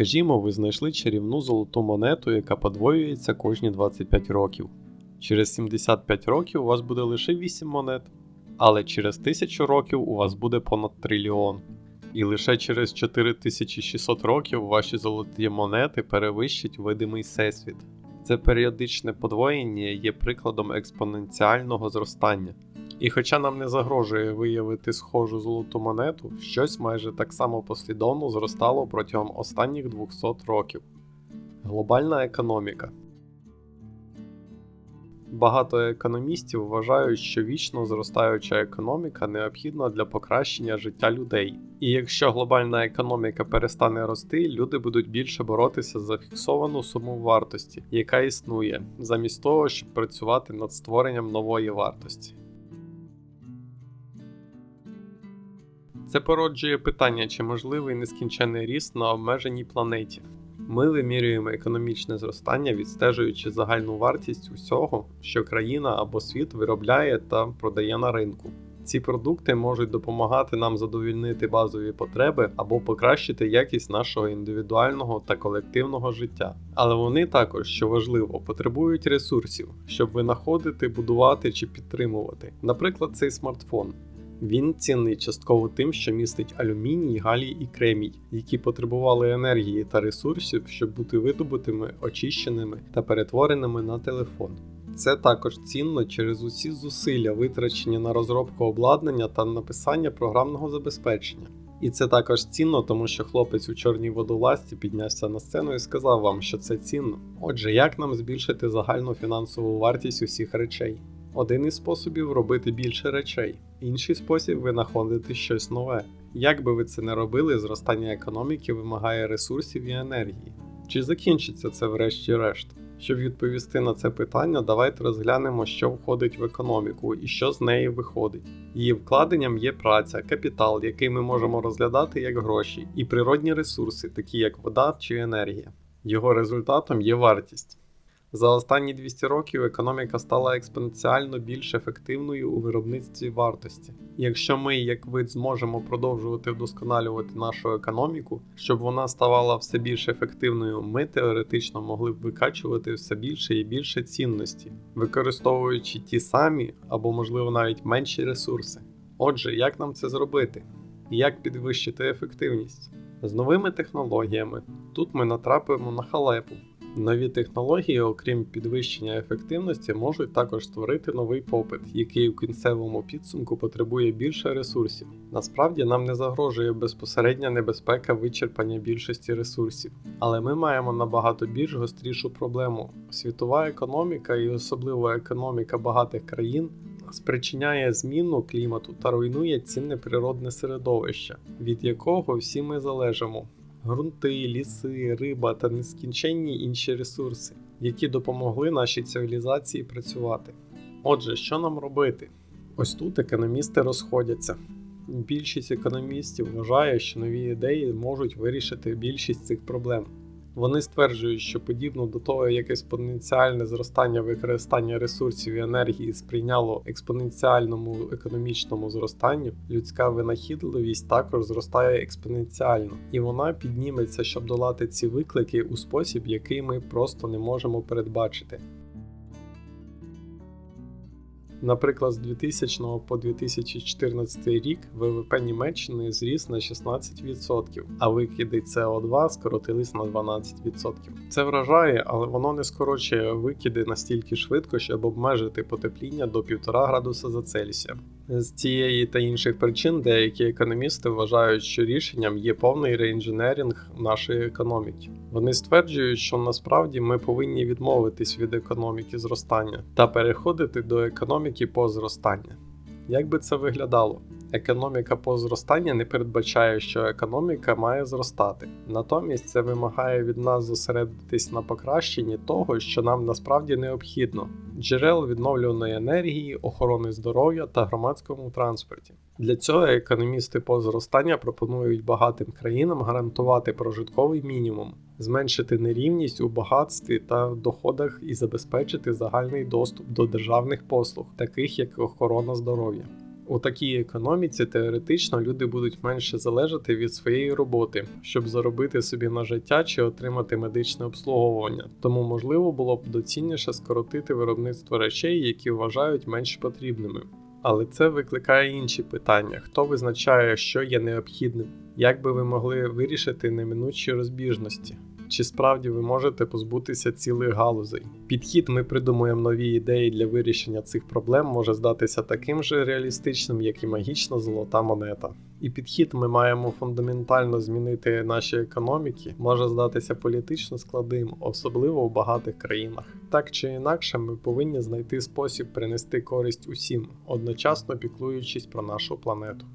Скажімо, ви знайшли чарівну золоту монету, яка подвоюється кожні 25 років. Через 75 років у вас буде лише 8 монет, але через 1000 років у вас буде понад трильйон. І лише через 4600 років ваші золоті монети перевищать видимий всесвіт. Це періодичне подвоєння є прикладом експоненціального зростання. І хоча нам не загрожує виявити схожу золоту монету, щось майже так само послідовно зростало протягом останніх 200 років. Глобальна економіка. Багато економістів вважають, що вічно зростаюча економіка необхідна для покращення життя людей. І якщо глобальна економіка перестане рости, люди будуть більше боротися за фіксовану суму вартості, яка існує, замість того, щоб працювати над створенням нової вартості. Це породжує питання, чи можливий нескінченний ріст на обмеженій планеті. Ми вимірюємо економічне зростання, відстежуючи загальну вартість усього, що країна або світ виробляє та продає на ринку. Ці продукти можуть допомагати нам задовільнити базові потреби або покращити якість нашого індивідуального та колективного життя. Але вони також, що важливо, потребують ресурсів, щоб винаходити, будувати чи підтримувати. Наприклад, цей смартфон. Він цінний частково тим, що містить алюміній, галій і кремій, які потребували енергії та ресурсів, щоб бути видобутими, очищеними та перетвореними на телефон. Це також цінно через усі зусилля, витрачені на розробку обладнання та написання програмного забезпечення. І це також цінно, тому що хлопець у чорній водолазці піднявся на сцену і сказав вам, що це цінно. Отже, як нам збільшити загальну фінансову вартість усіх речей? Один із способів робити більше речей, інший спосіб винаходити щось нове. Як би ви це не робили, зростання економіки вимагає ресурсів і енергії. Чи закінчиться це врешті-решт? Щоб відповісти на це питання, давайте розглянемо, що входить в економіку і що з неї виходить. Її вкладенням є праця, капітал, який ми можемо розглядати як гроші, і природні ресурси, такі як вода чи енергія. Його результатом є вартість. За останні 200 років економіка стала експоненціально більш ефективною у виробництві вартості. Якщо ми, як вид, зможемо продовжувати вдосконалювати нашу економіку, щоб вона ставала все більш ефективною, ми теоретично могли б викачувати все більше і більше цінності, використовуючи ті самі або, можливо, навіть менші ресурси. Отже, як нам це зробити? Як підвищити ефективність? З новими технологіями тут ми натрапимо на халепу. Нові технології, окрім підвищення ефективності, можуть також створити новий попит, який у кінцевому підсумку потребує більше ресурсів. Насправді нам не загрожує безпосередня небезпека вичерпання більшості ресурсів, але ми маємо набагато більш гострішу проблему. Світова економіка і особливо економіка багатих країн. Спричиняє зміну клімату та руйнує цінне природне середовище, від якого всі ми залежимо грунти, ліси, риба та нескінченні інші ресурси, які допомогли нашій цивілізації працювати. Отже, що нам робити? Ось тут економісти розходяться. Більшість економістів вважає, що нові ідеї можуть вирішити більшість цих проблем. Вони стверджують, що подібно до того, як експоненціальне зростання використання ресурсів і енергії сприйняло експоненціальному економічному зростанню, людська винахідливість також зростає експоненціально, і вона підніметься, щоб долати ці виклики у спосіб, який ми просто не можемо передбачити. Наприклад, з 2000 по 2014 рік ВВП Німеччини зріс на 16%, а викиди СО2 скоротились на 12%. Це вражає, але воно не скорочує викиди настільки швидко, щоб обмежити потепління до 1,5 градуса за Цельсієм. З цієї та інших причин деякі економісти вважають, що рішенням є повний реінженерінг нашої економіки. Вони стверджують, що насправді ми повинні відмовитись від економіки зростання та переходити до економіки по зростання. Як би це виглядало? Економіка по зростанню не передбачає, що економіка має зростати. Натомість це вимагає від нас зосередитись на покращенні того, що нам насправді необхідно: джерел відновлюваної енергії, охорони здоров'я та громадському транспорті. Для цього економісти по зростання пропонують багатим країнам гарантувати прожитковий мінімум, зменшити нерівність у багатстві та доходах і забезпечити загальний доступ до державних послуг, таких як охорона здоров'я. У такій економіці теоретично люди будуть менше залежати від своєї роботи, щоб заробити собі на життя чи отримати медичне обслуговування. Тому можливо було б доцільніше скоротити виробництво речей, які вважають менш потрібними. Але це викликає інші питання: хто визначає, що є необхідним, як би ви могли вирішити неминучі розбіжності? Чи справді ви можете позбутися цілих галузей? Підхід ми придумуємо нові ідеї для вирішення цих проблем може здатися таким же реалістичним, як і магічна золота монета. І підхід ми маємо фундаментально змінити наші економіки, може здатися політично складним, особливо в багатих країнах. Так чи інакше, ми повинні знайти спосіб принести користь усім, одночасно піклуючись про нашу планету.